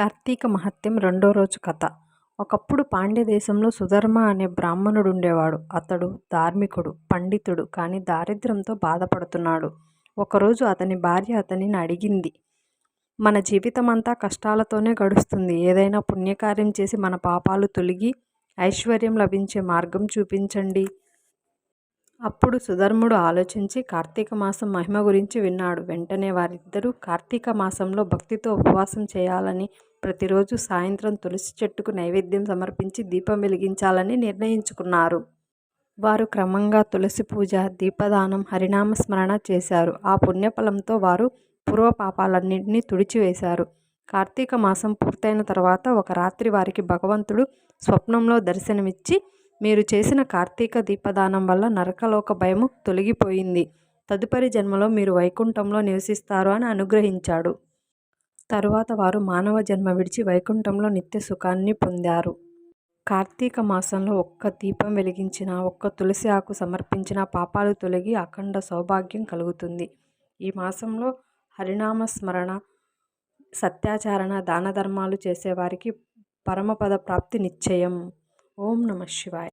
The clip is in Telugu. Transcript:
కార్తీక మహత్యం రెండో రోజు కథ. ఒకప్పుడు పాండ్య దేశంలో సుధర్మ అనే బ్రాహ్మణుడు ఉండేవాడు అతడు ధార్మికుడు పండితుడు కానీ దారిద్ర్యంతో బాధపడుతున్నాడు. ఒకరోజు అతని భార్య అతనిని అడిగింది మన జీవితమంతా కష్టాలతోనే గడుస్తుంది. ఏదైనా పుణ్యకార్యం చేసి మన పాపాలు తొలగి ఐశ్వర్యం లభించే మార్గం చూపించండి. అప్పుడు సుధర్ముడు ఆలోచించి కార్తీక మాసం మహిమ గురించి విన్నాడు. వెంటనే వారిద్దరూ కార్తీక మాసంలో భక్తితో ఉపవాసం చేయాలని ప్రతిరోజు సాయంత్రం తులసి చెట్టుకు నైవేద్యం సమర్పించి దీపం వెలిగించాలని నిర్ణయించుకున్నారు. వారు క్రమంగా తులసి పూజ దీపదానం హరినామ స్మరణ చేశారు. ఆ పుణ్యఫలంతో వారు పూర్వపాపాలన్నింటినీ తుడిచివేశారు. కార్తీక మాసం పూర్తయిన తర్వాత ఒక రాత్రి వారికి భగవంతుడు స్వప్నంలో దర్శనమిచ్చి మీరు చేసిన కార్తీక దీపదానం వల్ల నరకలోక భయము తొలగిపోయింది. తదుపరి జన్మలో మీరు వైకుంఠంలో నివసిస్తారు అని అనుగ్రహించాడు. తరువాత వారు మానవ జన్మ విడిచి వైకుంఠంలో నిత్య సుఖాన్ని పొందారు. కార్తీక మాసంలో ఒక్క దీపం వెలిగించిన ఒక్క తులసి ఆకు సమర్పించిన పాపాలు తొలగి అఖండ సౌభాగ్యం కలుగుతుంది. ఈ మాసంలో హరినామ స్మరణ సత్యాచారణ దాన ధర్మాలు చేసేవారికి పరమపద ప్రాప్తి నిశ్చయం. ఓం నమ శివాయ.